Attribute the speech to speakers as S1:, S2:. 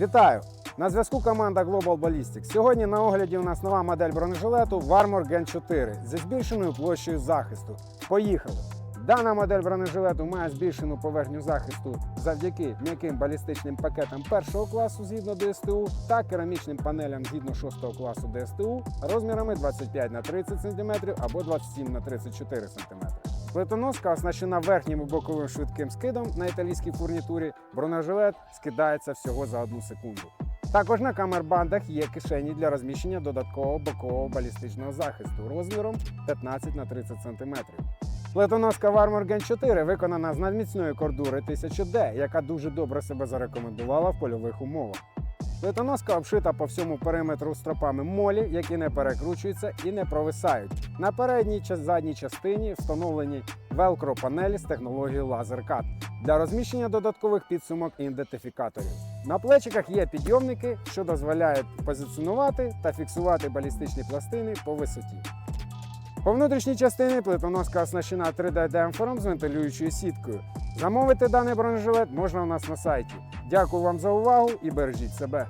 S1: Вітаю! На зв'язку команда Global Ballistics. Сьогодні на огляді у нас нова модель бронежилету Warmor Gen 4 зі збільшеною площею захисту. Поїхали! Дана модель бронежилету має збільшену поверхню захисту завдяки м'яким балістичним пакетам першого класу згідно ДСТУ та керамічним панелям згідно 6 класу ДСТУ розмірами 25 на 30 см або 27 на 34 см. Плитоноска оснащена верхнім і боковим швидким скидом на італійській фурнітурі. Бронежилет скидається всього за одну секунду. Також на камербандах є кишені для розміщення додаткового бокового балістичного захисту розміром 15 на 30 см. Плитоноска Warmor Gen 4 виконана з надміцної кордури 1000D, яка дуже добре себе зарекомендувала в польових умовах. Плитоноска обшита по всьому периметру стропами молі, які не перекручуються і не провисають. На передній та задній частині встановлені велкро панелі з технологією LaserCut для розміщення додаткових підсумок і ідентифікаторів. На плечиках є підйомники, що дозволяють позиціонувати та фіксувати балістичні пластини по висоті. По внутрішній частині плитоноска оснащена 3D-демпфером з вентилюючою сіткою. Замовити даний бронежилет можна у нас на сайті. Дякую вам за увагу і бережіть себе.